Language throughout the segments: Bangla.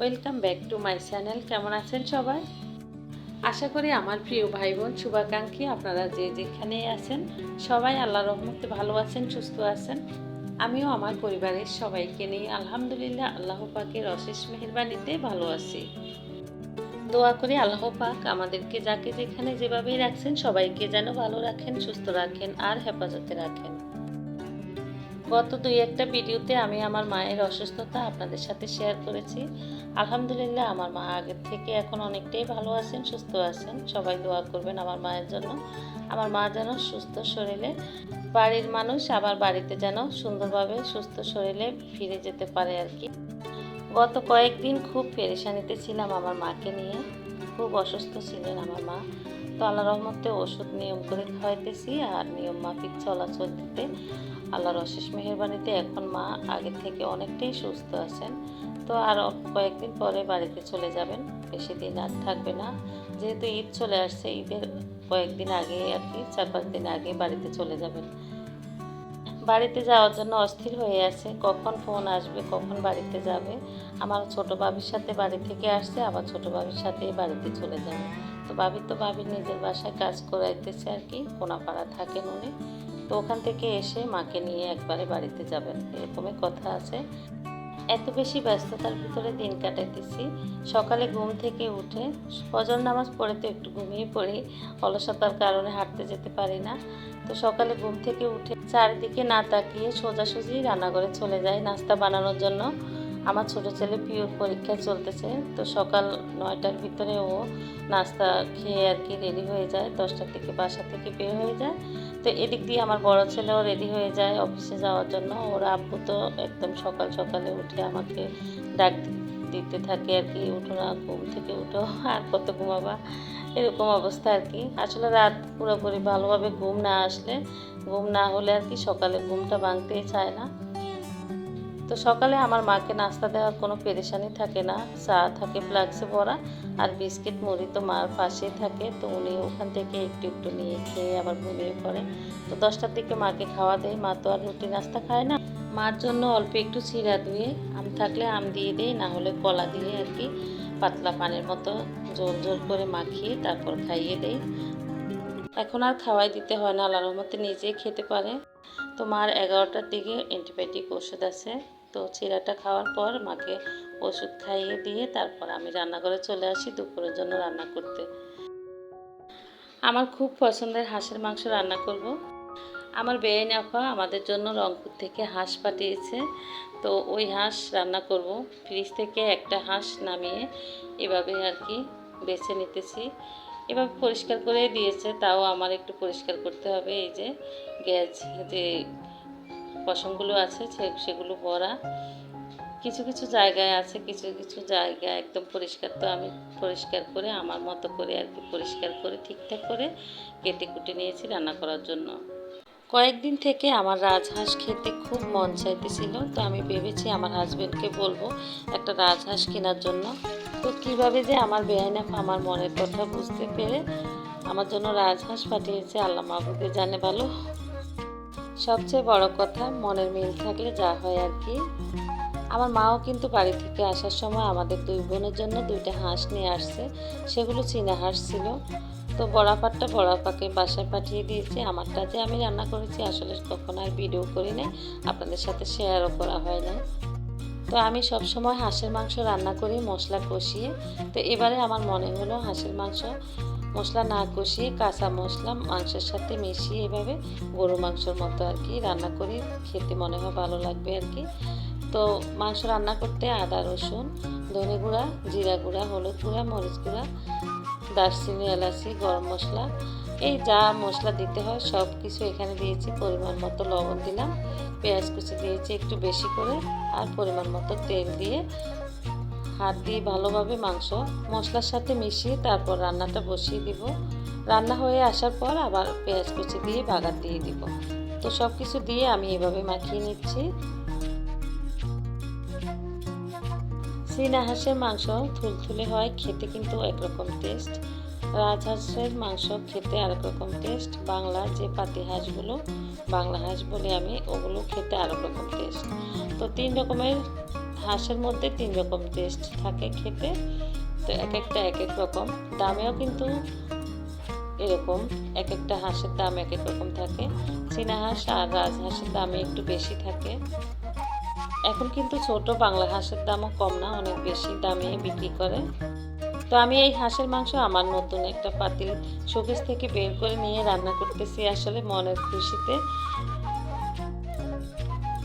Welcome back to my channel. কেমন আছেন সবাই? আশা করি আমার প্রিয় ভাই বোন শুভাকাঙ্ক্ষী আপনারা যে যেখানে আছেন, সবাই আল্লাহ রহমতে ভালো আছেন, সুস্থ আছেন। আমিও আমার পরিবারের সবাইকে নিয়ে আলহামদুলিল্লাহ আল্লাহ পাকের অশেষ মেহরবানিতে ভালো আছি। দোয়া করি আল্লাহ পাক আমাদেরকে যাকে যেখানে যেভাবেই রাখছেন, সবাইকে যেন ভালো রাখেন, সুস্থ রাখেন আর হেফাজতে রাখেন। গত দুই একটা ভিডিওতে আমি আমার মায়ের অসুস্থতা আপনাদের সাথে শেয়ার করেছি। আলহামদুলিল্লাহ, আমার মা আগের থেকে এখন অনেকটাই ভালো আছেন, সুস্থ আছেন। সবাই দোয়া করবেন আমার মায়ের জন্য। আমার মা যেন সুস্থ শরীরে, বাড়ির মানুষ আবার বাড়িতে যেন সুন্দরভাবে সুস্থ শরীরে ফিরে যেতে পারে আর কি। গত কয়েকদিন খুব পেরেশানিতে ছিলাম আমার মাকে নিয়ে। খুব অসুস্থ ছিলেন আমার মা। তো আল্লাহ রহমতে ওষুধ নিয়ম করে খাওয়াইতেছি আর নিয়ম মাফিক চলাচল দিতে। আল্লাহর অশেষ মেহরবানিতে এখন মা আগে থেকে অনেকটাই সুস্থ আছেন। তো আর কয়েকদিন পরে বাড়িতে চলে যাবেন, বেশি দিন আর থাকবে না। যেহেতু ঈদ চলে আসছে, ঈদের কয়েকদিন আগে আর কি, চার পাঁচ দিন আগে বাড়িতে চলে যাবেন। বাড়িতে যাওয়ার জন্য অস্থির হয়ে আছে, কখন ফোন আসবে, কখন বাড়িতে যাবে। আমার ছোট বাবির সাথে বাড়ি থেকে আসছে, আবার ছোট বাবির সাথে বাড়িতে চলে যাবে। তো বাবির তো বাবির নিজের বাসায় কাজ করাইতেছে আর কি, কোনাপাড়া থাকেন উনি। তো ওখান থেকে এসে মাকে নিয়ে একবারে বাড়িতে যাবেন, এরকমই কথা আছে। এত বেশি ব্যস্ততার ভিতরে দিন কাটাইতেছি। সকালে ঘুম থেকে উঠে ফজর নামাজ পড়ে তো একটু ঘুমিয়ে পড়ি, অলসতার কারণে হাঁটতে যেতে পারি না। তো সকালে ঘুম থেকে উঠে চারিদিকে না তাকিয়ে সোজাসুজি রান্নাঘরে চলে যাই নাস্তা বানানোর জন্য। আমার ছোট ছেলে পিওর পরীক্ষা চলতেছে, তো সকাল নয়টার ভিতরে ও নাস্তা খেয়ে আর কি রেডি হয়ে যায়, দশটার থেকে বাসা থেকে বের হয়ে যায়। তো এদিক দিয়ে আমার বড় ছেলেও রেডি হয়ে যায় অফিসে যাওয়ার জন্য। ওর আব্বু তো একদম সকাল সকালে উঠে আমাকে ডাক দিতে থাকে আর কি, উঠো না, ঘুম থেকে উঠো, আর কত ঘুমাবা? এরকম অবস্থা আর কি। আসলে রাত পুরোপুরি ভালোভাবে ঘুম না আসলে, ঘুম না হলে আর কি সকালে ঘুমটা ভাঙতেই চায় না। তো সকালে আমার মাকে নাস্তা দেওয়ার কোনো পেরেশানি থাকে না। চা থাকে ফ্লাক্সে ভরা আর বিস্কিট মুড়ি তো মার পাশেই থাকে। তো উনি ওখান থেকে একটু একটু নিয়ে খেয়ে আবার ঘুমিয়ে পড়ে। তো দশটার দিকে মাকে খাওয়া দেয়। মা তো আর রুটি নাস্তা খায় না। মার জন্য অল্প একটু চিরা দিয়ে, আম থাকলে আম দিয়ে দেই, না হলে কলা দিয়ে আর কি পাতলা পানের মতো জোর জোর করে মাখিয়ে তারপর খাইয়ে দেই। এখন আর খাওয়াই দিতে হয় না। আল্লাহর মতে নিজেই খেতে পারে। তো মার এগারোটার দিকে অ্যান্টিবায়োটিক ওষুধ আছে। তো চিরাটা খাওয়ার পর মাকে ওষুধ খাইয়ে দিয়ে তারপর আমি রান্নাঘরে চলে আসি দুপুরের জন্য রান্না করতে। আমার খুব পছন্দের হাঁসের মাংস রান্না করব। আমার বেআইন আপা আমাদের জন্য রংপুর থেকে হাঁস পাঠিয়েছে। তো ওই হাঁস রান্না করব। ফ্রিজ থেকে একটা হাঁস নামিয়ে এভাবে আর কি বেছে নিতেছি। এভাবে পরিষ্কার করে দিয়েছে, তাও আমার একটু পরিষ্কার করতে হবে। এই যে গ্যাস যে পশমগুলো আছে সেগুলো ভরা কিছু কিছু জায়গায় আছে, কিছু কিছু জায়গা একদম পরিষ্কার তো আমি পরিষ্কার করে, আমার মতো করে আর কি পরিষ্কার করে, ঠিকঠাক করে কেটে কুটে নিয়েছি রান্না করার জন্য। কয়েকদিন থেকে আমার রাজহাঁস খেতে খুব মন চাইতেছিল, তো আমি ভেবেছি আমার হাজবেন্ডকে বলব একটা রাজহাঁস কেনার জন্য। তো কীভাবে যে আমার বেআইনা আমার মনের কথা বুঝতে পেরে আমার জন্য রাজহাঁস পাঠিয়েছে, আল্লাহ মাহবুবে জানে ভালো। সবচেয়ে বড় কথা, মনের মিল থাকলে যা হয় আর কি। আমার মাও কিন্তু বাড়ি থেকে আসার সময় আমাদের দুই বোনের জন্য দুইটা হাঁস নিয়ে আসছে। সেগুলো চীনা হাঁস ছিল। তো বড়াপাটটা বড়াপাকে বাসায় পাঠিয়ে দিয়েছি। আমারটা যে আমি রান্না করেছি আসলে কখনো আর ভিডিও করি নাই। আপনাদের সাথে শেয়ারও করা হয় না তো আমি সব সময় হাঁসের মাংস রান্না করি, মশলা কষিয়ে। তো এবারে আমার মনে হলো হাঁসের মাংস মশলা না কষিয়ে কাঁচা মশলা, মাংসের সাথে মিশিয়ে এভাবে গরু মাংসর মতো আর কি রান্না করি। খেতে মনে হয় ভালো লাগবে আর কি। তো মাংস রান্না করতে আদা, রসুন, ধনে গুঁড়া, জিরা গুঁড়া, হলুদ গুঁড়া, মরিচ গুঁড়া, দারচিনি, এলাচি, গরম মশলা, এই যা মশলা দিতে হয় সব কিছু এখানে দিয়েছি। পরিমাণ মতো লবণ দিলাম, পেঁয়াজ কুচি দিয়েছি একটু বেশি করে, আর পরিমাণ মতো তেল দিয়ে হাত দিয়ে ভালোভাবে মাংস, মশলার সাথে মিশিয়ে তারপর রান্নাটা বসিয়ে দিব। রান্না হয়ে আসার পর আবার পেঁয়াজ কুচি দিয়ে বাগার দিয়ে দিব। তো সব কিছু দিয়ে আমি এভাবে মাখিয়ে নিচ্ছি। চীনা হাঁসের মাংস থুলথুলে হয়, খেতে কিন্তু একরকম টেস্ট রাজহাঁসের মাংস খেতে আরেক রকম টেস্ট বাংলা যে পাতি হাঁসগুলো, বাংলা হাঁস বলি আমি, ওগুলো খেতে আরেক রকম টেস্ট তো তিন রকমের, হাঁসের মধ্যে তিন রকম টেস্ট থাকে খেতে, তো এক একটা এক এক রকম। দামেও কিন্তু এরকম, এক একটা হাঁসের দাম এক এক রকম থাকে। চীনা হাঁস আর রাজহাঁসের দামে একটু বেশি থাকে। এখন কিন্তু ছোট বাংলা হাঁসের দামও কম না, অনেক বেশি দামে বিক্রি করে। তো আমি এই হাঁসের মাংস আমার নতুন একটা পাতিল শোকেস থেকে বের করে নিয়ে রান্না করতেছি আসলে মনের খুশিতে।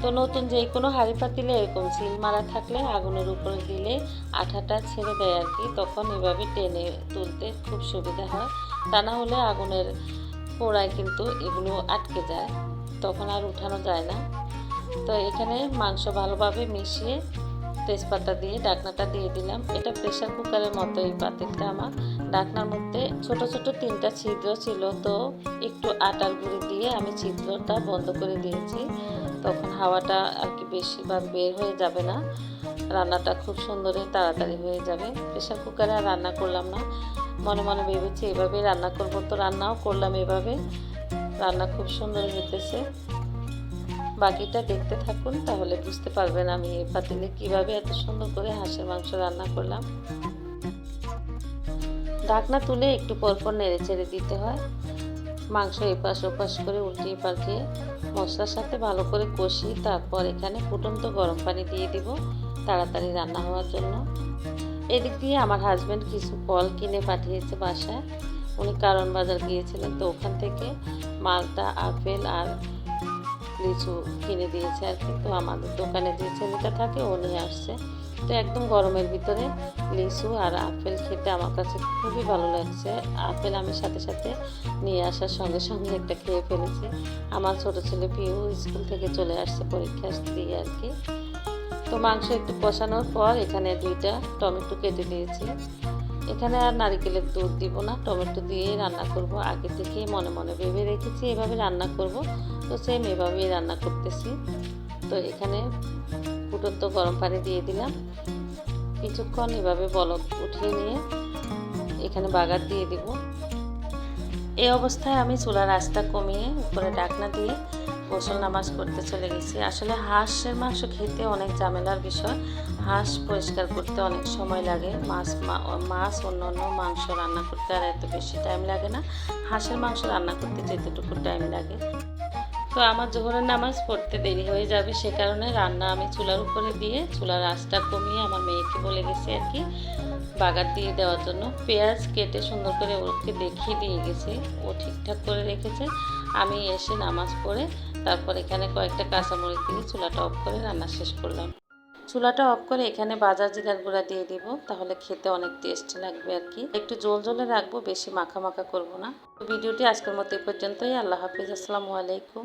তো নতুন যে কোনো হাঁড়ি পাতিলে এরকম সিল মারা থাকলে আগুনের উপরে দিলে আঠাটা ছেড়ে দেয় আর কি, তখন এভাবে টেনে তুলতে খুব সুবিধা হয়। তা না হলে আগুনের পোড়ায় কিন্তু এগুলো আটকে যায়, তখন আর উঠানো যায় না। তো এখানে মাংস ভালোভাবে মিশিয়ে তেজপাতা দিয়ে ডাকনাটা দিয়ে দিলাম। এটা প্রেশার কুকারের মতো এই পাতিলটা আমার। ডাকনার মধ্যে ছোট ছোট তিনটা ছিদ্র ছিল, তো একটু আটার গুঁড়ি দিয়ে আমি ছিদ্রটা বন্ধ করে দিয়েছি। তখন হাওয়াটা আর কি বেশিবার বের হয়ে যাবে না। রান্নাটা খুব সুন্দরই তাড়াতাড়ি হয়ে যাবে। প্রেশার কুকারে আর রান্না করলাম না। মনে মনে ভেবেছি এভাবে রান্না করব। তো রান্নাও করলাম এভাবে। রান্না খুব সুন্দর হইতেছে। বাকিটা দেখতে থাকুন, তাহলে বুঝতে পারবেন আমি এই পাতিলে কীভাবে এত সুন্দর করে হাঁসের মাংস রান্না করলাম। ঢাকনা তুলে একটু পরপর নেড়ে ছেড়ে দিতে হয়। মাংস এপাশ ওপাশ করে উল্টিয়ে পাল্টিয়ে মশলার সাথে ভালো করে কষি তারপর এখানে ফুটন্ত গরম পানি দিয়ে দিব তাড়াতাড়ি রান্না হওয়ার জন্য। এদিক দিয়ে আমার হাজব্যান্ড কিছু ফল কিনে পাঠিয়েছে বাসায়। উনি কারণ বাজার গিয়েছিলেন তো ওখান থেকে মালটা, আপেল আর লিচু কিনে দিয়েছে আর কি। তো আমাদের দোকানে যে ছেলেটা থাকে ও নিয়ে আসছে। তো একদম গরমের ভিতরে লিচু আর আপেল খেতে আমার কাছে খুবই ভালো লাগছে। আপেল আমি সাথে সাথে নিয়ে আসার সঙ্গে সঙ্গে একটা খেয়ে ফেলেছি। আমার ছোট ছেলে পিউ স্কুল থেকে চলে আসছে পরীক্ষা দিয়ে আর কি। তো মাংস একটু কষানোর পর এখানে দুইটা টমেটো কেটে দিয়েছি। এখানে আর নারিকেলের দুধ দিব না, টমেটো দিয়ে রান্না করব। আগে থেকে মনে মনে ভেবে রেখেছি এভাবে রান্না করব। তো সেম এভাবেই রান্না করতেছি। তো এখানে ফুটন্ত গরম পানি দিয়ে দিলাম। কিছুক্ষণ এভাবে বলক উঠিয়ে নিয়ে এখানে বাগার দিয়ে দিব। এই অবস্থায় আমি চুলার আঁচটা কমিয়ে উপরে ডাকনা দিয়ে গোসল নামাজ করতে চলে গেছি। আসলে হাঁসের মাংস খেতে অনেক ঝামেলার বিষয়। হাঁস পরিষ্কার করতে অনেক সময় লাগে। মাছ মাছ অন্য অন্য মাংস রান্না করতে আর এত বেশি টাইম লাগে না। হাঁসের মাংস রান্না করতে যেতটুকু টাইম লাগে। তো আমার জোহরের নামাজ পড়তে দেরি হয়ে যাবে সে কারণে রান্না আমি চুলার উপরে দিয়ে, চুলার আঁচটা কমিয়ে আমার মেয়েকে বলে গেছি আর কি, বাগার দিয়ে দেওয়ার জন্য। পেঁয়াজ কেটে সুন্দর করে ওকে দেখিয়ে দিয়ে গেছি। ও ঠিকঠাক করে রেখেছে। আমি এসে নামাজ পড়ে তারপর এখানে কয়েকটা কাঁচামরিচ দিয়ে চুলাটা অফ করে রান্না শেষ করলাম। চুলাটা অফ করে এখানে বাজার জিরার গুঁড়া দিয়ে দিব, তাহলে খেতে অনেক টেস্ট লাগবে আর কি। একটু জল জলে রাখব, বেশি মাখা মাখা করব না। ভিডিওটি আজকের মতো এই পর্যন্তই, আল্লাহ হাফিজ, আসসালামু আলাইকুম।